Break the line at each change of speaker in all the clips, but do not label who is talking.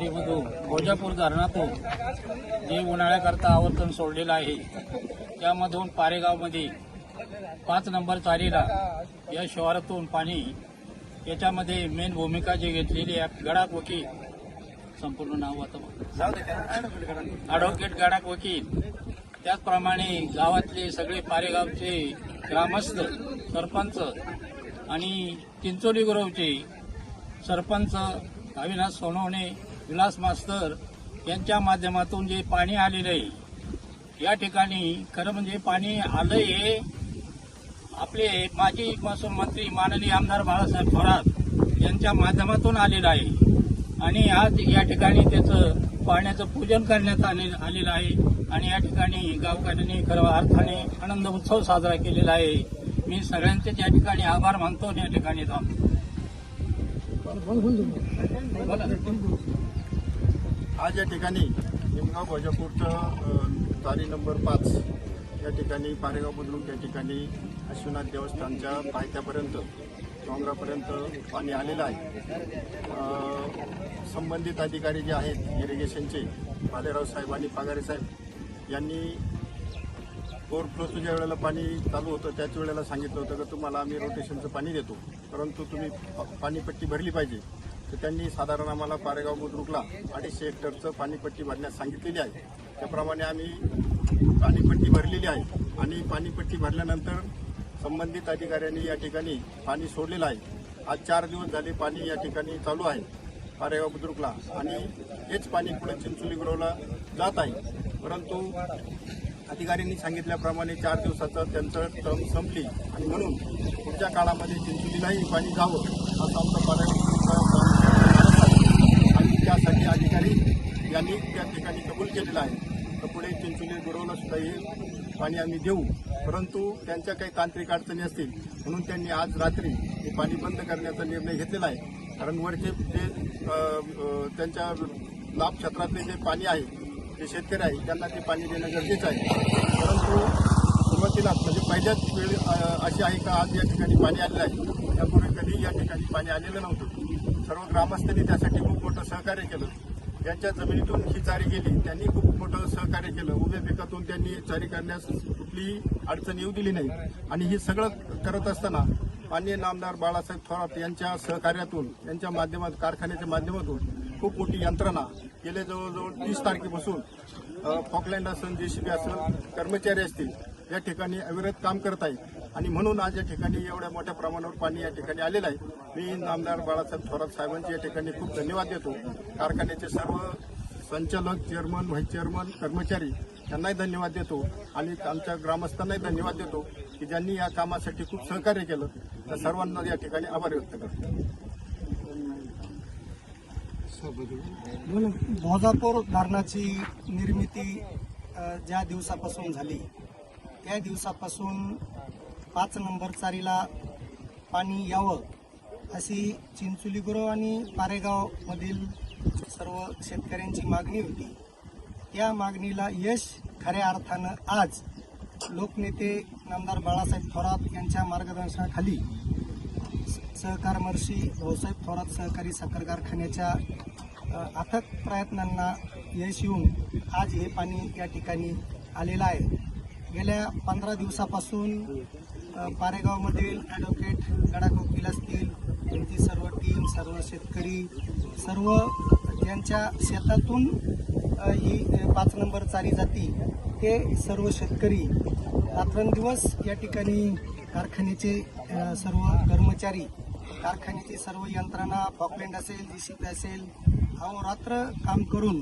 भोजापूर गोजापूर धरणातून जे उन्हाळ्याकरता आवर्तन सोडलेलं आहे त्यामधून पारेगावमध्ये पाच नंबर चारीला या शहरातून पाणी याच्यामध्ये मेन भूमिका जी घेतलेली आहे गडाक वकील संपूर्ण नाव आता ॲडव्होकेट गडाक वकील त्याचप्रमाणे गावातले सगळे पारेगावचे ग्रामस्थ सरपंच आणि चिंचोली गुरवचे सरपंच अविनाश सोनवणे विलास मास्तर यांच्या माध्यमातून जे पाणी आलेलं आहे या ठिकाणी खरं म्हणजे पाणी आलं हे आपले माजी महसूल मंत्री माननीय आमदार बाळासाहेब थोरात यांच्या माध्यमातून आलेलं आहे. आणि आज या ठिकाणी त्याचं पाण्याचं पूजन करण्यात आले आलेलं आहे. आणि या ठिकाणी गावकऱ्यांनी खरं अर्थाने आनंद उत्सव साजरा केलेला आहे. मी सगळ्यांचेच या ठिकाणी आभार मानतो या ठिकाणी बोला.
आज या ठिकाणी निमगाव भोजापूरचं तारी नंबर पाच या ठिकाणी पारेगाव बुद्रुक या ठिकाणी अश्वनाथ देवस्थानच्या पायथ्यापर्यंत डोंगरापर्यंत पाणी आलेलं आहे. संबंधित अधिकारी जे आहेत इरिगेशनचे भालेराव साहेब आणि पागारे साहेब यांनी ओव्हरफ्लोचं ज्या वेळेला पाणी चालू होतं त्याच वेळेला सांगितलं होतं की तुम्हाला आम्ही रोटेशनचं पाणी देतो. परंतु तुम्ही पाणीपट्टी भरली पाहिजे. तर त्यांनी साधारण आम्हाला पारेगाव बुद्रुकला अडीचशे हेक्टरचं पाणीपट्टी भरण्यास सांगितलेली आहे. त्याप्रमाणे आम्ही पाणीपट्टी भरलेली आहे. आणि पाणीपट्टी भरल्यानंतर संबंधित अधिकाऱ्यांनी या ठिकाणी पाणी सोडलेलं आहे. आज चार दिवस झाले पाणी या ठिकाणी चालू आहे. पारेगाव बुद्रुकला आणि हेच पाणी पुढे चिंचोली गुरवला जात आहे. परंतु अधिकाऱ्यांनी सांगितल्याप्रमाणे चार दिवसाचं त्यांचं टर्म संपली. आणि म्हणून पुढच्या काळामध्ये चिंचोलीलाही पाणी जावं असं आमचं पारेगाव अधिकारी यांनी त्या ठिकाणी कबूल केलेला आहे. तर पुढे चिंचोली गुरवला सुद्धा हे पाणी आम्ही देऊ. परंतु त्यांच्या काही तांत्रिक अडचणी असतील म्हणून त्यांनी आज रात्री हे पाणी बंद करण्याचा निर्णय घेतलेला आहे. कारण वरचे जे त्यांच्या लाभ क्षेत्रातले जे पाणी आहे जे शेतकरी आहे त्यांना ते पाणी देणं गरजेचं आहे. परंतु सुरुवातीला म्हणजे पहिल्याच वेळ अशी आहे का आज या ठिकाणी पाणी आलेलं आहे. त्यापूर्वी कधी या ठिकाणी पाणी आलेलं नव्हतं. सर्व ग्रामस्थांनी त्यासाठी खूप मोठं सहकार्य केलं. त्यांच्या जमिनीतून ही चारी गेली. त्यांनी खूप मोठं सहकार्य केलं. उभ्या पिकातून त्यांनी चारी करण्यास कुठलीही अडचण येऊ दिली नाही. आणि हे सगळं करत असताना माननीय नामदार बाळासाहेब थोरात यांच्या सहकार्यातून यांच्या माध्यमात कारखान्याच्या माध्यमातून खूप मोठी यंत्रणा गेले जवळजवळ तीस तारखेपासून फॉकलँड असेल जेसीबी असेल कर्मचारी असतील या ठिकाणी अविरत काम करत आहेत. आणि म्हणून आज या ठिकाणी एवढ्या मोठ्या प्रमाणावर पाणी या ठिकाणी आलेलं आहे. मी नामदार बाळासाहेब थोरात साहेबांचे या ठिकाणी खूप धन्यवाद देतो. कारखान्याचे सर्व संचालक चेअरमन व्हाईस चेअरमन कर्मचारी यांनाही धन्यवाद देतो. आणि आमच्या ग्रामस्थांनाही धन्यवाद देतो की ज्यांनी या कामासाठी खूप सहकार्य केलं. त्या सर्वांना या ठिकाणी आभार व्यक्त करतो.
भोजापूर धरणाची निर्मिती ज्या दिवसापासून झाली त्या दिवसापासून पाच नंबर चारीला पाणी यावं अशी चिंचोली गुरव आणि पारेगावमधील सर्व शेतकऱ्यांची मागणी होती. या मागणीला यश खऱ्या अर्थानं आज लोकनेते नामदार बाळासाहेब थोरात यांच्या मार्गदर्शनाखाली सहकारमर्षी भाऊसाहेब थोरात सहकारी साखर कारखान्याच्या अथक प्रयत्नांना यश येऊन आज हे पाणी या ठिकाणी आलेलं आहे. गेल्या पंधरा दिवसापासून पारेगावमधील ॲडव्होकेट गडाख वकील असतील त्यांची सर्व टीम सर्व शेतकरी सर्व ज्यांच्या शेतातून ही पाच नंबर चारी जाती ते सर्व शेतकरी रात्रंदिवस या ठिकाणी कारखान्याचे सर्व कर्मचारी कारखान्याची सर्व यंत्रणा पॉकलँड असेल जी सी पी असेल अहोरात्र काम करून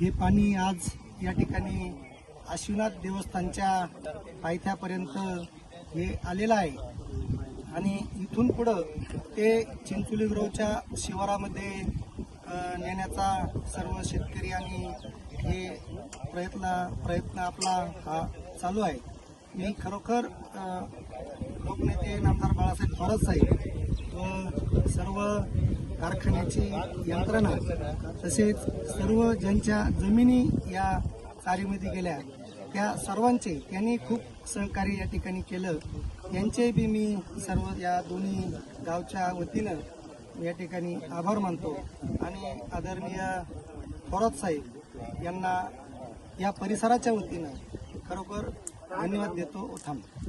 हे पाणी आज या ठिकाणी आशिवनाथ देवस्थानच्या पायथ्यापर्यंत हे आलेलं आहे. आणि इथून पुढं ते चिंचोली ग्रोवच्या शिवारामध्ये नेण्याचा सर्व शेतकरी आणि हे प्रयत्न प्रयत्न आपला हा चालू आहे. मी खरोखर लोकनेते नामदार बाळासाहेब थोरात साहेब व सर्व कारखान्याची यंत्रणा तसेच सर्व ज्यांच्या जमिनी या चारीमध्ये गेल्या त्या सर्वांचे त्यांनी खूप सहकार्य या ठिकाणी केलं. यांचे बी मी सर्व या दोन्ही गावच्या वतीनं या ठिकाणी आभार मानतो. आणि आदरणीय थोरात साहेब यांना या परिसराच्या वतीनं खरोखर धन्यवाद देतो. थांबतो